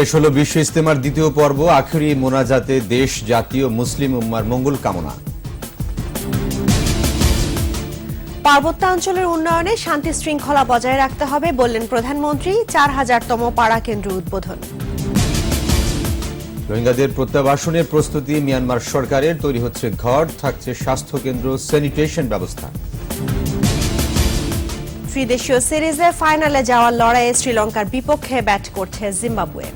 শেষ হলো বিশ্ব ইস্তেমার দ্বিতীয় পর্ব। আখেরি মোনাজাতে দেশ জাতীয় মুসলিম উম্মার মঙ্গল কামনা। পার্বত্যাঞ্চলের উন্নয়নে শান্তি শৃঙ্খলা বজায় রাখতে হবে বললেন প্রধানমন্ত্রী চার হাজারতম পাড়া কেন্দ্র উদ্বোধন। রোহিঙ্গাদের প্রত্যাবাসনের প্রস্তুতি মিয়ানমার সরকারের তৈরি হচ্ছে ঘর থাকছে স্বাস্থ্য কেন্দ্র স্যানিটেশন ব্যবস্থা। ত্রিদেশীয় সিরিজে ফাইনালে যাওয়ার লড়াইয়ে শ্রীলঙ্কার বিপক্ষে ব্যাট করছে জিম্বাবুয়ে।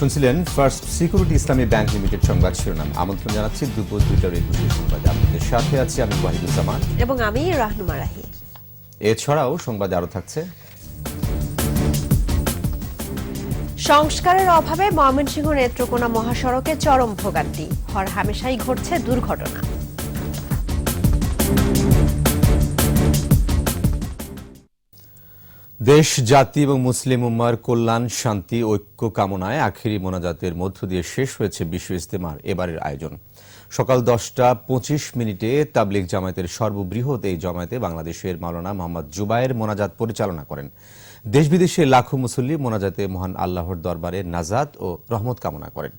শুনছিলেন First Security Islami Bank Limited সংবাদ শিরোনাম। আমন্ত্রণ জানাচ্ছি দুপুর দুইটার একুশে সংবাদে। আপনাদের সাথে আছি আমি ওয়াহিদুজ্জামান। এবং আমি রাহনুমা রাহি। এছাড়াও সংবাদে আরও থাকছে। সংস্কারের অভাবে ময়মনসিংহ নেত্রকোনা মহাসড়কে চরম ভোগান্তি। হর হামেশাই ঘটছে দুর্ঘটনা। দেশ, জাতি এবং মুসলিম উম্মার কল্যাণ, শান্তি, ঐক্য কামনায় আখেরি মোনাজাতের মধ্য দিয়ে শেষ হয়েছে বিশ্ব ইস্তেমার এবারের আয়োজন। সকাল দশটা পঁচিশ মিনিটে তাবলিগ জামায়াতের সর্ববৃহৎ এই জমায়েতে বাংলাদেশের মাওলানা মোহাম্মদ জুবায়ের মোনাজাত পরিচালনা করেন। দেশ বিদেশে লাখো মুসল্লি মোনাজাতে মহান আল্লাহর দরবারে নাজাত ও রহমত কামনা করেন।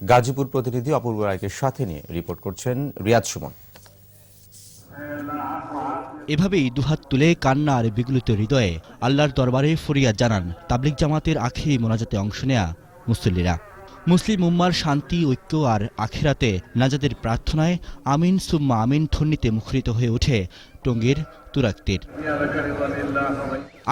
গাজীপুর প্রতিনিধি অপূর্ব রায়কে সাথে নিয়ে রিপোর্ট করছেন রিয়াদ সুমন। এভাবেই দুহাত তুলে কান্না আর বিগলিত হৃদয়ে আল্লাহর দরবারে ফরিয়া জানান তাবলিক জামাতের আখেরি মোনাজাতে অংশ নেয়া মুসল্লিরা। মুসলিম উম্মার শান্তি, ঐক্য আর আখেরাতে নাজাদের প্রার্থনায় আমিন সুম্মা আমিন থন্নিতে মুখরিত হয়ে ওঠে টঙ্গীর তুরাক্তির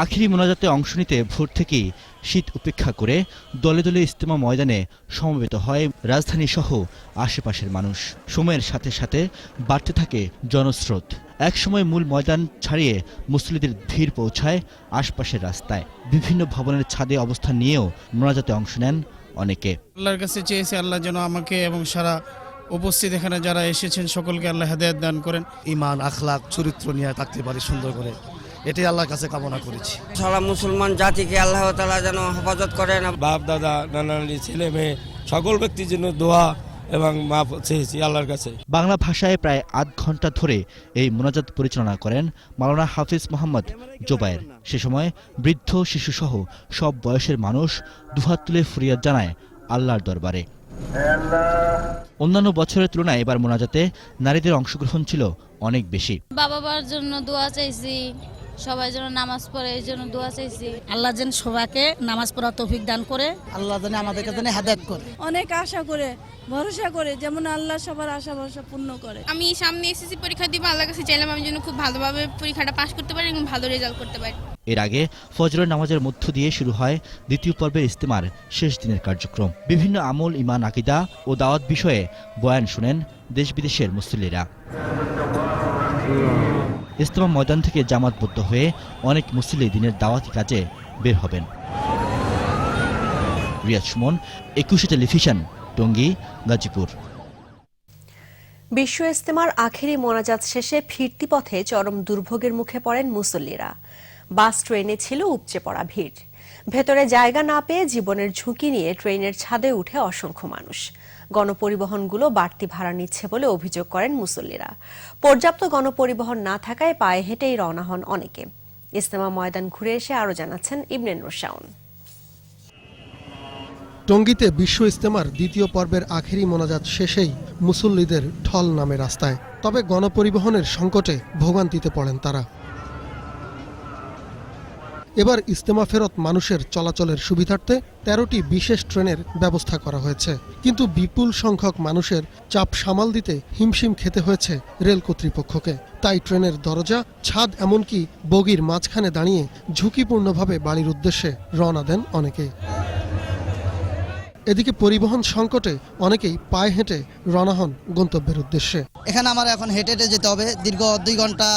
আখিরি মোনাজাতে অংশ নিতে ভোর থেকেই শীত উপেক্ষা করে দলে দলে ইস্তেমা ময়দানে সমবেত হয় রাজধানী সহ আশেপাশের মানুষ। সময়ের সাথে সাথে বাড়তে থাকে জনস্রোত। একসময় মূল ময়দান ছাড়িয়ে মুসলিদের ভিড় পৌঁছায় আশপাশের রাস্তায়। বিভিন্ন ভবনের ছাদে অবস্থান নিয়েও মোনাজাতে অংশ নেন অনেকে। আল্লাহর কাছে চেয়েছি আল্লাহ যেন আমাকে এবং সারা উপস্থিত এখানে যারা এসেছেন সকলকে আল্লাহ হেদায়ত দান করেন। ইমান আখলাক চরিত্র নিয়ে থাকতে পারি সুন্দর করে। এটাই আল্লাহর কাছে কামনা করেছি। সারা মুসলমান জাতিকে আল্লাহ তালা যেন হেফাজত করেন। বাপ দাদা নানা নানি ছেলে মেয়ে সকল ব্যক্তির জন্য দোয়া এবং মাপ চেয়েছি আল্লাহর কাছে। বাংলা ভাষায় প্রায় আধ ঘণ্টা ধরে এই মোনাজাত পরিচালনা করেন মাওলানা হাফিজ মোহাম্মদ জোবায়ের। সে সময় বৃদ্ধ শিশুসহ সব বয়সের মানুষ দুহাত তুলে ফরিয়াদ জানায় আল্লাহর দরবারে। অন্যান্য বছরের তুলনায় এবার মোনাজাতে নারীদের অংশগ্রহণ ছিল অনেক বেশি। বাবা মার জন্য দোয়া চাইছি। সবাই যেন নামাজ পড়ে এই জন্য দোয়া চাইছি। আল্লাহ যেন সবাইকে নামাজ পড়া তৌফিক দান করে। আল্লাহ যেন আমাদেরকে যেন হেদায়ত করে। অনেক আশা করে ভরসা করে যেমন আল্লাহ সবার আশা ভরসা পূর্ণ করে। আমি সামনে এসএসসি পরীক্ষা দিব আল্লাহর কাছে চাইলাম আমি যেন খুব ভালোভাবে পরীক্ষাটা পাশ করতে পারি এবং ভালো রেজাল্ট করতে পারি। এর আগে ফজরের নামাজের মধ্য দিয়ে শুরু হয় দ্বিতীয় পর্বের ইস্তেমার শেষ দিনের কার্যক্রম। বিভিন্ন আমল ইমান আকিদা ও দাওয়াত বিষয়ে বয়ান শুনেন দেশ বিদেশের মুসল্লিরা। ইস্তেমা ময়দান থেকে জামাতবদ্ধ হয়ে অনেক মুসল্লি দিনের দাওয়াতি কাজে বের হবেন। রিয়াজ সুমন, একুশে টেলিভিশন, টঙ্গী, গাজীপুর। বিশ্ব ইস্তেমার আখেরি মোনাজাত শেষে ফিরতি পথে চরম দুর্ভোগের মুখে পড়েন মুসল্লিরা। বাস ট্রেনে ছিল উপচে পড়া ভিড়। ভেতরে জায়গা না পেয়ে জীবনের ঝুঁকি নিয়ে ট্রেনের ছাদে উঠে অসংখ্য মানুষ। গণপরিবহনগুলো বাড়তি ভাড়া নিচ্ছে বলে অভিযোগ করেন মুসল্লিরা। পর্যাপ্ত গণপরিবহন না থাকায় পায়ে হেঁটেই রওনা হন অনেকে। ইস্তেমা ময়দান ঘুরে এসে আরও জানাচ্ছেন ইবনেন রোশাউন টঙ্গীতে বিশ্ব ইস্তেমার দ্বিতীয় পর্বের আখেরি মোনাজাত শেষেই মুসল্লিদের ঢল নামে রাস্তায়। তবে গণপরিবহনের সংকটে ভোগান্তিতে পড়েন তারা। এবার ইস্তেমা ফেরত মানুষের চলাচলের সুবিধার্থে তেরোটি বিশেষ ট্রেনের ব্যবস্থা করা হয়েছে। কিন্তু বিপুল সংখ্যক মানুষের চাপ সামাল দিতে হিমশিম খেতে হয়েছে রেল কর্তৃপক্ষকে। তাই ট্রেনের দরজা, ছাদ এমনকি বগির মাঝখানে দাঁড়িয়ে ঝুঁকিপূর্ণভাবে বাড়ির উদ্দেশ্যে রওনা দেন অনেকেই। এদিকে পরিবহন সংকটে অনেকেই পায়ে হেঁটে রওনা হন গন্তব্যের উদ্দেশ্যে। এখানে আমার এখন হেঁটে হেঁটে যেতে হবে। দীর্ঘ দুই ঘণ্টা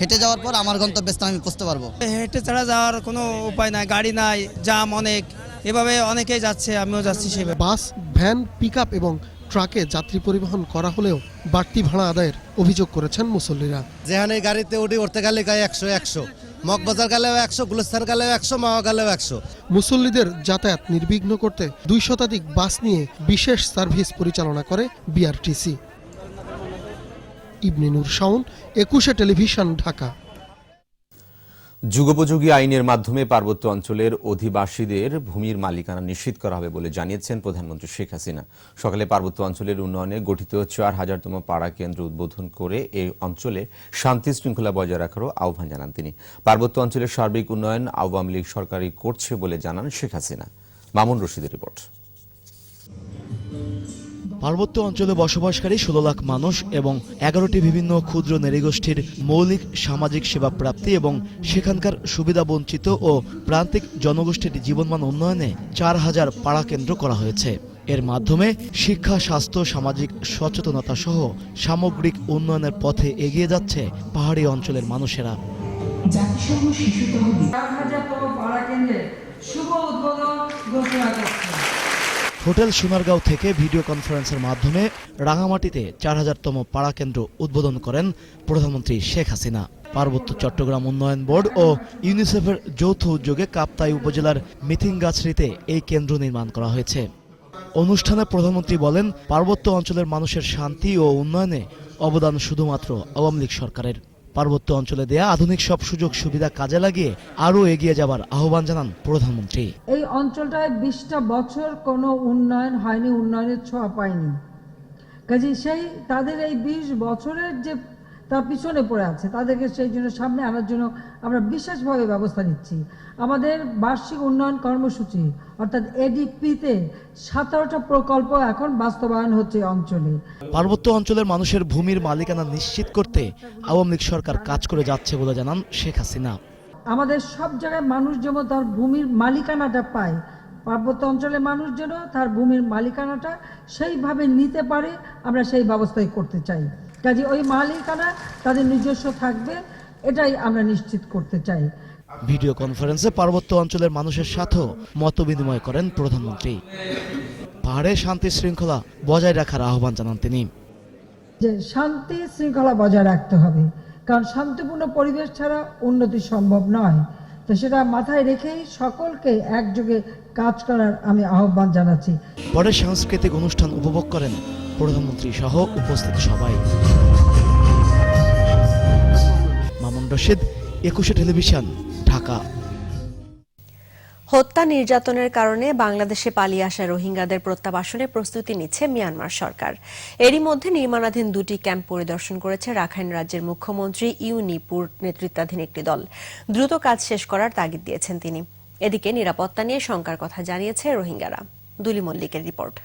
হেঁটে যাওয়ার পর আমার গন্তব্যস্থানে আমি পৌঁছতে পারব। হেঁটে ছাড়া যাওয়ার কোনো উপায় নাই গাড়ি নাই জাম অনেক এভাবে অনেকেই যাচ্ছে আমিও যাচ্ছি সেভাবে। বাস ভ্যান পিকআপ এবং ট্রাকে যাত্রী পরিবহন করা হলেও বাড়তি ভাড়া আদায়ের অভিযোগ করেছেন মুসল্লিরা। যেখানে গাড়িতে উঠি উঠতে গেলে গায়ে একশো একশো। মগবাজার গেলেও একশো গুলস্তান গেলেও একশো মাওয়া গেলেও একশো। মুসল্লিদের যাতায়াত নির্বিঘ্ন করতে দুই শতাধিক বাস নিয়ে বিশেষ সার্ভিস পরিচালনা করে বিআরটিসি। ইবনিনুর শাওন, একুশে টেলিভিশন, ঢাকা। যুগোপযোগী আইনের মাধ্যমে পার্বত্য অঞ্চলের অধিবাসীদের ভূমির মালিকানা নিশ্চিত করা হবে বলে জানিয়েছেন প্রধানমন্ত্রী শেখ হাসিনা। সকালে পার্বত্য অঞ্চলের উন্নয়নে গঠিত চার হাজারতম পাড়া কেন্দ্র উদ্বোধন করে এই অঞ্চলে শান্তি শৃঙ্খলা বজায় রাখারও আহ্বান জানান তিনি। পার্বত্য অঞ্চলের সার্বিক উন্নয়ন আওয়ামী লীগ সরকারই করছে বলে জানান শেখ হাসিনা। মামুন রশিদের রিপোর্ট। পার্বত্য অঞ্চলে বসবাসকারী ষোলো লাখ মানুষ এবং এগারোটি বিভিন্ন ক্ষুদ্র নৃগোষ্ঠীর মৌলিক সামাজিক সেবা প্রাপ্তি এবং সেখানকার সুবিধাবঞ্চিত ও প্রান্তিক জনগোষ্ঠীর জীবনমান উন্নয়নে চার হাজার পাড়া কেন্দ্র করা হয়েছে। এর মাধ্যমে শিক্ষা, স্বাস্থ্য, সামাজিক সচেতনতা সহ সামগ্রিক উন্নয়নের পথে এগিয়ে যাচ্ছে পাহাড়ি অঞ্চলের মানুষেরা। শুভ উদ্বোধন ঘোষণা করছে। হোটেল সোনারগাঁও থেকে ভিডিও কনফারেন্সের মাধ্যমে রাঙামাটিতে চার হাজারতম পাড়া কেন্দ্র উদ্বোধন করেন প্রধানমন্ত্রী শেখ হাসিনা। পার্বত্য চট্টগ্রাম উন্নয়ন বোর্ড ও ইউনিসেফের যৌথ উদ্যোগে কাপ্তাই উপজেলার মিথিনগাছড়িতে এই কেন্দ্র নির্মাণ করা হয়েছে। অনুষ্ঠানে প্রধানমন্ত্রী বলেন, পার্বত্য অঞ্চলের মানুষের শান্তি ও উন্নয়নে অবদান শুধুমাত্র আওয়ামী লীগ সরকারের। পার্বত্য অঞ্চলে দেয়া আধুনিক সব সুযোগ সুবিধা কাজে লাগিয়ে আরও এগিয়ে যাবার আহ্বান জানান প্রধানমন্ত্রী। এই অঞ্চলটায় বিশটা বছর কোনো উন্নয়ন হয়নি, উন্নয়নের ছোঁয়া পায়নি। কাজে সেই, তাদের এই বিশ বছরের যে তার পিছনে পড়ে আছে। তাদেরকে সেই জন্য সামনে আনার জন্য আমরা বিশেষভাবে ব্যবস্থা নিচ্ছি। আমাদের বার্ষিক উন্নয়ন কর্মসূচি অর্থাৎ এডিপিতে সতেরোটা প্রকল্প এখন বাস্তবায়ন হচ্ছে অঞ্চলে। পার্বত্য অঞ্চলের মানুষের ভূমির মালিকানা নিশ্চিত করতে আওয়ামী লীগ সরকার কাজ করে যাচ্ছে বলে জানান শেখ হাসিনা। আমাদের সব জায়গায় মানুষ যেমন তার ভূমির মালিকানাটা পায়। পার্বত্য অঞ্চলের মানুষ যেন তার ভূমির মালিকানাটা সেইভাবে নিতে পারে আমরা সেই ব্যবস্থাই করতে চাই। কাজে ওই মালিকানা তাদের নিজস্ব থাকবে এটাই আমরা নিশ্চিত করতে চাই। ভিডিও কনফারেন্সে পার্বত্য অঞ্চলের মানুষের সাথেও মত বিনিময় করেন প্রধানমন্ত্রী। পাহাড়ে শান্তি শৃঙ্খলা বজায় রাখার আহ্বান জানান তিনি। যে শান্তি শৃঙ্খলা বজায় রাখতে হবে কারণ শান্তিপূর্ণ পরিবেশ ছাড়া উন্নতি সম্ভব নয়। তো সেটা মাথায় রেখেই সকলকে একযোগে কাজ করার আমি আহ্বান জানাচ্ছি। পরে সাংস্কৃতিক অনুষ্ঠান উপভোগ করেন প্রধানমন্ত্রী সহ উপস্থিত সবাই। মামুন রশিদ, একুশে টেলিভিশন, ঢাকা। হত্যা নির্যাতনের কারণে বাংলাদেশে পালিয়ে আসা রোহিঙ্গাদের প্রত্যাবাসনে প্রস্তুতি নিচ্ছে মিয়ানমার সরকার। এরই মধ্যে নির্মাণাধীন দুটি ক্যাম্প পরিদর্শন করেছে রাখাইন রাজ্যের মুখ্যমন্ত্রী ইউনিপুর নেতৃত্বাধীন একটি দল। দ্রুত কাজ শেষ করার তাগিদ দিয়েছেন তিনি। এদিকে নিরাপত্তা নিয়ে শঙ্কার কথা জানিয়েছে রোহিঙ্গারা। দুলি মল্লিকের রিপোর্ট।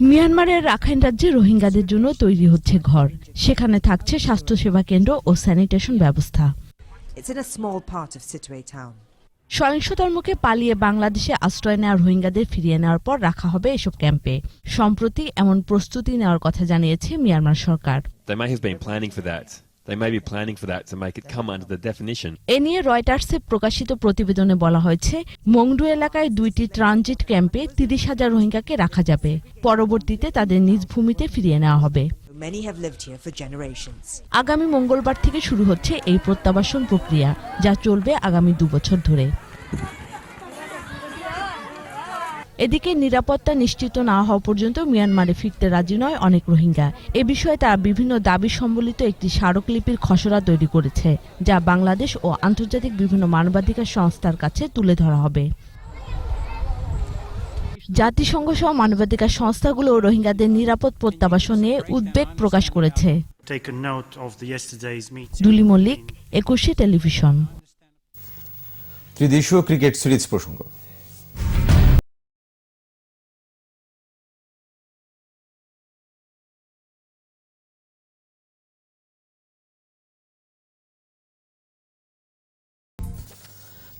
মিয়ানমারের রাখাইন রাজ্যে রোহিঙ্গাদের জন্য তৈরি হচ্ছে ঘর। সেখানে থাকছে স্বাস্থ্যসেবা কেন্দ্র ও স্যানিটেশন ব্যবস্থা. সহিংসতার মুখে পালিয়ে বাংলাদেশে আশ্রয় নেওয়া রোহিঙ্গাদের ফিরিয়ে নেওয়ার পর রাখা হবে এসব ক্যাম্পে। সম্প্রতি এমন প্রস্তুতি নেওয়ার কথা জানিয়েছে মিয়ানমার সরকার। They may be planning for that to make it come under the definition. এ নিয়ে রয়টার্সে প্রকাশিত প্রতিবেদনে বলা হয়েছে মংডু এলাকায় দুইটি ট্রানজিট ক্যাম্পে তিরিশ হাজার রোহিঙ্গাকে রাখা যাবে পরবর্তীতে তাদের নিজ ভূমিতে ফিরিয়ে নেওয়া হবে Many have lived here for generations. আগামী মঙ্গলবার থেকে শুরু হচ্ছে এই প্রত্যাবাসন প্রক্রিয়া যা চলবে আগামী দুবছর ধরে এদিকে নিরাপত্তা নিশ্চিত না হওয়া পর্যন্ত মিয়ানমারে ফিরতে রাজি নয় অনেক রোহিঙ্গা। এ বিষয়ে তারা বিভিন্ন দাবি সম্বলিত একটি স্মারকলিপির খসড়া তৈরি করেছে যা বাংলাদেশ ও আন্তর্জাতিক বিভিন্ন মানবাধিকার সংস্থার কাছে তুলে ধরা হবে। জাতিসংঘ সহ মানবাধিকার সংস্থাগুলো রোহিঙ্গাদের নিরাপদ প্রত্যাবাসন নিয়ে উদ্বেগ প্রকাশ করেছে। দুলি মল্লিক একুশে টেলিভিশন। ত্রিদেশীয় ক্রিকেট সিরিজ প্রসঙ্গ।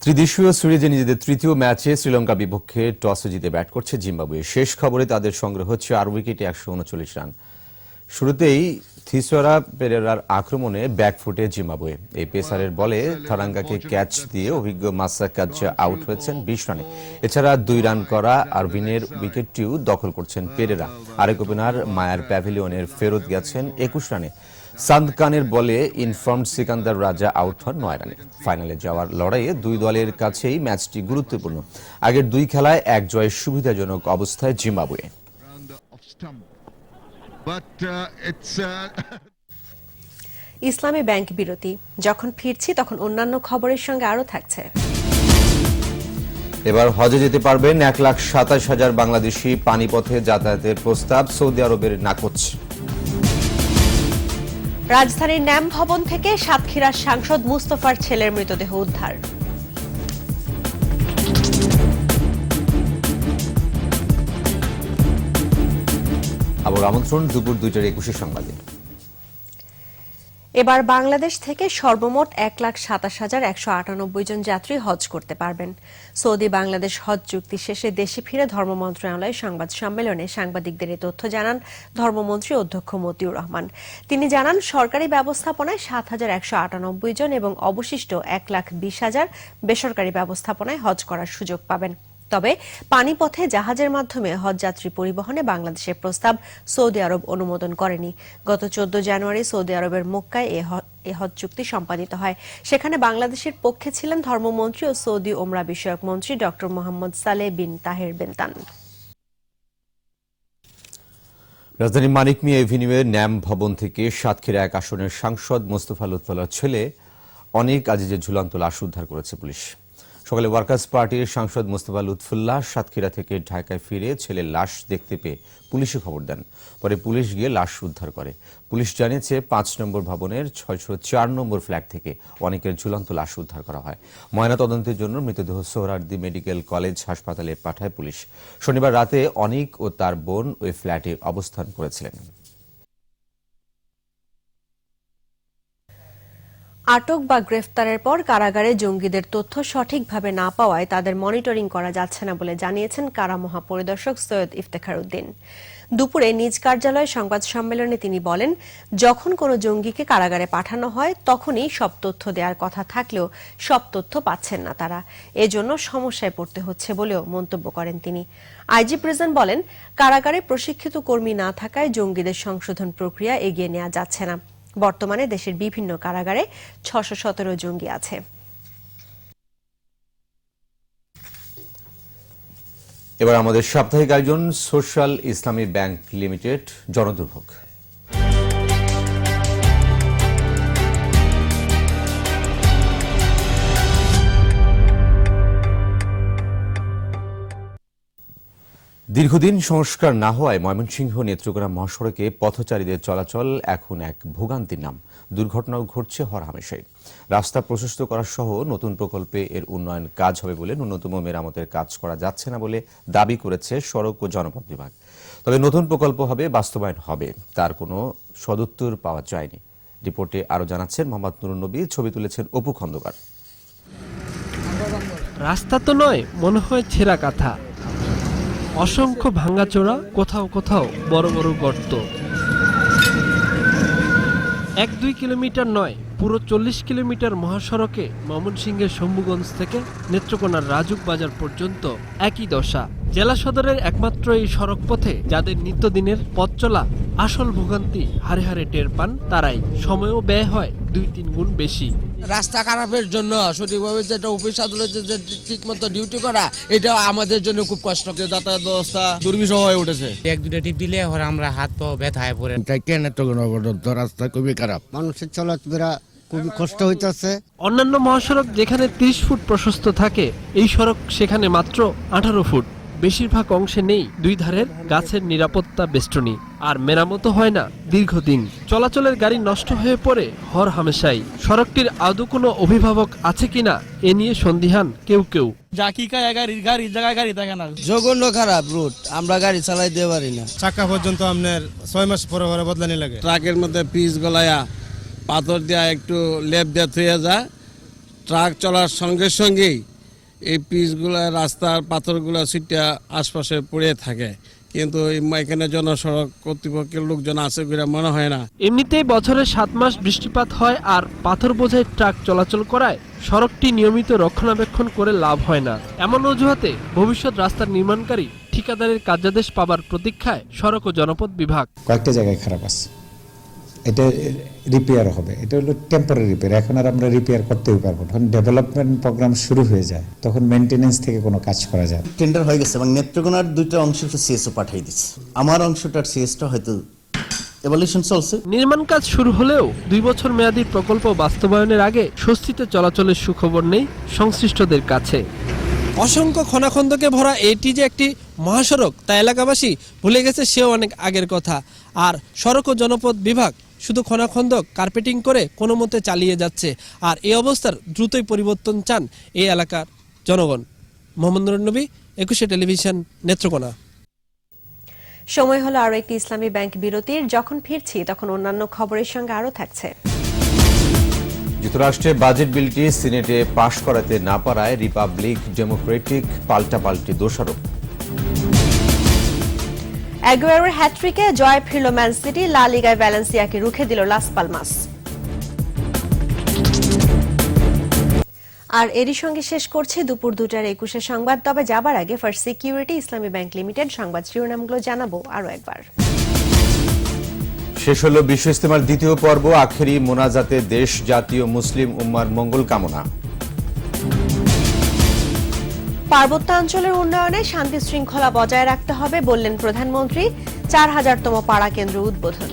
ত্রিদেশীয় সিরিজে নিজেদের তৃতীয় ম্যাচে শ্রীলঙ্কা বিপক্ষে টসে জিতে ব্যাট করছে জিম্বাবুয়ে শেষ খবরে তাদের সংগ্রহ হচ্ছে আর উইকেটে একশো উনচল্লিশ রান। শুরুতেই থিসোরা পেরেরার আক্রমণে ব্যাকফুটে জিম্বাবুয়ে। এই পেসারের বলে থারাঙ্গাকে ক্যাচ দিয়ে অভিজ্ঞ মাসা কাজ্জা আউট হয়েছেন বিশ রানে। এছাড়া দুই রান করা আরভিনের উইকেটটিও দখল করছেন পেরেরা। আরেক ওপেনার মায়ার প্যাভিলিয়নের ফেরত গেছেন একুশ রানে। সান্দকানের বলে ইনফর্ম সিকান্দার রাজা আউট হন নয় রানে ফাইনালে যাওয়ার লড়াইয়ে দুই দলের কাছেই ম্যাচটি গুরুত্বপূর্ণ। আগের দুই খেলায় এক জয়ের সুবিধাজনক অবস্থায় জিম্বাবুয়ে। ইসলামী ব্যাংক বিরতি। যখন ফিরছি তখন অন্যান্য খবরের সঙ্গে আরও থাকছে। এবার হজে যেতে পারবেন এক লাখ সাতাশ হাজার বাংলাদেশি পানিপথে যাতায়াতের প্রস্তাব সৌদি আরবের নাকচ। রাজধানীর ন্যাম ভবন থেকে সাতক্ষীরার সাংসদ মুস্তফার ছেলের মৃতদেহ উদ্ধার। আবার আমন্ত্রণ দুপুর দুইটার একুশে সংবাদে। এবার বাংলাদেশ থেকে সর্বমোট এক লাখ সাতাশ হাজার একশো আটানব্বই জন যাত্রী হজ করতে পারবেন। সৌদি বাংলাদেশ হজ চুক্তি শেষে দেশে ফিরে ধর্ম মন্ত্রণালয়ে সংবাদ সম্মেলনে সাংবাদিকদের এই তথ্য জানান ধর্মমন্ত্রী অধ্যক্ষ মতিউর রহমান। তিনি জানান, সরকারি ব্যবস্থাপনায় সাত হাজার একশো আটানব্বই জন এবং অবশিষ্ট এক লাখ বিশ হাজার বেসরকারি ব্যবস্থাপনায় হজ করার সুযোগ পাবেন। তবে পানিপথে জাহাজের মাধ্যমে হজযাত্রী পরিবহনে বাংলাদেশের প্রস্তাব সৌদি আরব অনুমোদন করেনি। গত চোদ্দ জানুয়ারি সৌদি আরবের মক্কায় এ হজ চুক্তি সম্পাদিত হয়। সেখানে বাংলাদেশের পক্ষে ছিলেন ধর্মমন্ত্রী ও সৌদি ওমরা বিষয়ক মন্ত্রী ডক্টর মোহাম্মদ সালে বিন তাহের বেন্তান রাজধানীর মানিক মিয়া এভিনিউয়ের ন্যাম ভবন থেকে সাতক্ষীরা এক আসনের সাংসদ মোস্তফা লুৎফুল্লাহর ছেলে অনেক আজিজের ঝুলন্ত লাশ উদ্ধার করেছে পুলিশ। সকালে ওয়ার্কার্স পার্টির সাংসদ মোস্তফা লুৎফুল্লাহ সাতক্ষীরা থেকে ঢাকায় ফিরে ছেলের লাশ দেখতে পেয়ে পুলিশে খবর দেন। পরে পুলিশ গিয়ে লাশ উদ্ধার করে। পুলিশ জানিয়েছে, পাঁচ নম্বর ভবনের ছয়শো চার নম্বর ফ্ল্যাট থেকে অনেকের ঝুলন্ত লাশ উদ্ধার করা হয়। ময়নাতদন্তের জন্য মৃতদেহ সোহরার্দি মেডিকেল কলেজ হাসপাতালে পাঠায় পুলিশ। শনিবার রাতে অনিক ও তার বোন ওই ফ্ল্যাটে অবস্থান করেছিলেন। আটক বা গ্রেফতারের পর কারাগারে জঙ্গিদের তথ্য সঠিকভাবে না পাওয়ায় তাদের মনিটরিং করা যাচ্ছে না বলে জানিয়েছেন কারা মহাপরিদর্শক সৈয়দ ইফতেখার উদ্দিন। দুপুরে নিজ কার্যালয়ে সংবাদ সম্মেলনে তিনি বলেন, যখন কোনো জঙ্গিকে কারাগারে পাঠানো হয়, তখনই সব তথ্য দেওয়ার কথা থাকলেও সব তথ্য পাচ্ছেন না তারা। এজন্য সমস্যায় পড়তে হচ্ছে বলেও মন্তব্য করেন তিনি। আইজি প্রেজেন্ট বলেন, কারাগারে প্রশিক্ষিত কর্মী না থাকায় জঙ্গিদের সংশোধন প্রক্রিয়া এগিয়ে নেওয়া যাচ্ছে না। বর্তমানে দেশের বিভিন্ন কারাগারে ছশো সতেরো জঙ্গি আছে। এবার আমাদের সাপ্তাহিক আয়োজন, সোশ্যাল ইসলামী ব্যাংক লিমিটেড, জনদুর্ভোগ। দীর্ঘদিন সংস্কার না হওয়ায় ময়মনসিংহ নেত্রকোনা মহাসড়কে পথচারীদের চলাচল এখন এক ভোগান্তির নাম। দুর্ঘটনাও ঘটছে হরহামেশাই। রাস্তা প্রশস্ত করা সহ নতুন প্রকল্পে এর উন্নয়ন কাজ হবে বলে ন্যূনতম মেরামতের কাজ করা যাচ্ছে না বলে দাবি করেছে সড়ক ও জনপথ বিভাগ। তবে নতুন প্রকল্প হবে, বাস্তবায়ন হবে, তার কোনো সদুত্তর পাওয়া যায়নি। রিপোর্টে আরও জানাচ্ছেন মোহাম্মদ নুরুন নবী, ছবি তুলেছেন অপু খন্দকার। রাস্তা তো নয়, মনে হয় ছেঁড়া কাঁথা। অসংখ্য ভাঙাচোরা কোথাও কোথাও বড় বড় গর্ত। এক দুই কিলোমিটার নয়, পুরো চল্লিশ কিলোমিটার মহাসড়কে ময়মনসিংহের শম্ভুগঞ্জ থেকে নেত্রকোনার রাজুক বাজার পর্যন্ত একই দশা। জেলা সদরের একমাত্র এই সড়ক পথে যাদের নিত্যদিনের পথ চলা আসল ভোগান্তি হারে হারে টের পান, তারাই। সময়ও ব্যয় হয় দুই তিন গুণ বেশি। রাস্তা খারাপের জন্য সঠিকভাবে যেটা অফিস আদালতে যে ঠিক মতো ডিউটি করা এটা আমাদের জন্য খুব কষ্ট যাতায়াত ব্যবস্থা দুর্বিষহ হয়ে উঠেছে। এক দুটা টিপ দিলে ওর আমরা হাত পা ব্যথায় পড়ে। তাই কেন তো রাস্তা খুবই খারাপ। মানুষের চলাফেরা খুবই কষ্ট হইতেছে। অন্যান্য মহাসড়ক যেখানে 30 ফুট প্রশস্ত থাকে এই সড়ক সেখানে মাত্র আঠারো ফুট। বেশিরভাগ অংশে নেই দুই ধারের গাছের নিরাপত্তা বেষ্টনী। আর মেরামতো হয় না দীর্ঘদিন। চলাচলের গাড়ি নষ্ট হয়ে পড়ে হর হামেশাই। সড়কটির আদৌ কোনো অভিভাবক আছে কিনা এ নিয়ে সন্দিহান কেউ কেউ। যা কি কায় গাড়ি গাড়ি জায়গায় গাড়ি থাকে না। জঘন্য খারাপ রুট আমরা গাড়ি চালাইতে পারি না। চাকা পর্যন্ত আপনার ছয় মাস পরে পরে বদলানি লাগে। ট্রাকের মধ্যে পিচ গলায়া পাথর দেওয়া একটু লেপ দেওয়া থুয়ে যায়। ট্রাক চলার সঙ্গে সঙ্গেই এই পিচগুলা রাস্তার পাথরগুলা সিটটা আশপাশে পড়ে থাকে। কিন্তু এখানে জনসড়ক কর্তৃপক্ষের লোকজন আছে বলে মনে হয় না। এমনিতেই বছরে সাত মাস বৃষ্টিপাত হয় আর পাথর বোঝাই ট্রাক চলাচল করায় সড়কটি নিয়মিত রক্ষণাবেক্ষণ করে লাভ হয় না। এমন অজুহাতে ভবিষ্যৎ রাস্তার নির্মাণকারী ঠিকাদারের কার্যাদেশ পাবার প্রতীক্ষায় সড়ক ও জনপথ বিভাগ। কয়েকটা জায়গায় খারাপ আছে। এটা রিপেয়ার হবে। এটা হলো টেম্পোরারি রিপেয়ার এখন আর আমরা রিপেয়ার করতেই পারব না। যখন ডেভেলপমেন্ট প্রোগ্রাম শুরু হয়ে যায় তখন মেনটেনেন্স থেকে কোনো কাজ করা যায় টেন্ডার হয়ে গেছে এবং নেত্রকোনার দুইটা অংশ সিএসও পাঠিয়ে দিচ্ছে। আমার অংশটার সিএসটা হয়তো এভলিউশন চলছে। নির্মাণ কাজ শুরু হলেও দুই বছর মেয়াদী প্রকল্প বাস্তবায়নের আগে স্বস্তিতে চলাচলের সুখবর নেই সংশ্লিষ্টদের কাছে। অসংখ্য খনাখন্দকে ভরা এটি যে একটি মহাসড়ক তা এলাকাবাসী ভুলে গেছে সেও অনেক আগের কথা। আর সড়ক ও জনপথ বিভাগ শুধু খনাখন্দক কার্পেটিং করে কোনো মতে চালিয়ে যাচ্ছে আর এই অবস্থার দ্রুতই পরিবর্তন চান এই এলাকার জনগণ। মোহাম্মদ নবী একুশে টেলিভিশন নেত্রকোনা। সময় হলো আরও একটি ইসলামী ব্যাংক বিরতির। যখন ফিরছি তখন অন্যান্য খবরের সঙ্গে আরও থাকছে। যুক্তরাষ্ট্রে বাজেট বিলটি সিনেটে পাশ করাতে না পারায় রিপাবলিক ডেমোক্রেটিক পাল্টাপাল্টি দোষারোপ। অ্যাগুয়ারোর হ্যাট্রিকে জয় ফিরল ম্যান সিটি লা লিগায় ভ্যালেন্সিয়াকে রুখে দিল লাস পালমাস আর এরই সঙ্গে শেষ করছি দুপুর দুটার একুশে সংবাদ। তবে যাবার আগে First Security Islami Bank Limited সংবাদ শিরোনামগুলো জানাব আরও একবার। শেষ হলো বিশ্ব ইস্তেমার দ্বিতীয় পর্ব। আখেরি মোনাজাতে দেশ জাতীয় মুসলিম উম্মার মঙ্গল কামনা। পার্বত্যাঞ্চলের উন্নয়নে শান্তি শৃঙ্খলা বজায় রাখতে হবে বললেন প্রধানমন্ত্রী। চার হাজারতম পাড়া কেন্দ্র উদ্বোধন।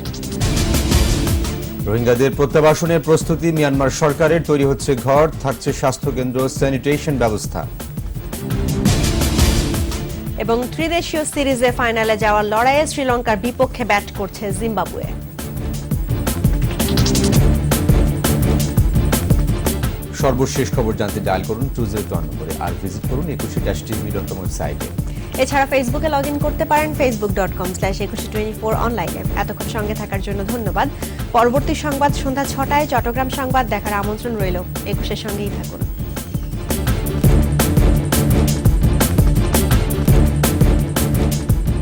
রোহিঙ্গাদের প্রত্যাবাসনের প্রস্তুতি মিয়ানমার সরকারের তৈরি হচ্ছে ঘর থাকছে স্বাস্থ্যকেন্দ্র স্যানিটেশন ব্যবস্থা। এবং ত্রিদেশীয় সিরিজে ফাইনালে যাওয়ার লড়াইয়ে শ্রীলঙ্কার বিপক্ষে ব্যাট করছে জিম্বাবুয়ে। সর্বশেষ খবর জানতে ডায়াল করুন টু জিরো টু নম্বরে আর ভিজিট করুন একুশে ড্যাশ টিভি ডট কম ওয়েবসাইটে এছাড়া ফেসবুকে লগ ইন করতে পারেন Facebook dot com slash Ekushey twenty four অনলাইনে এতক্ষণ সঙ্গে থাকার জন্য ধন্যবাদ। পরবর্তী সংবাদ সন্ধ্যা ছটায়, চট্টগ্রাম সংবাদ দেখার আমন্ত্রণ রইল। একুশের সঙ্গেই থাকুন।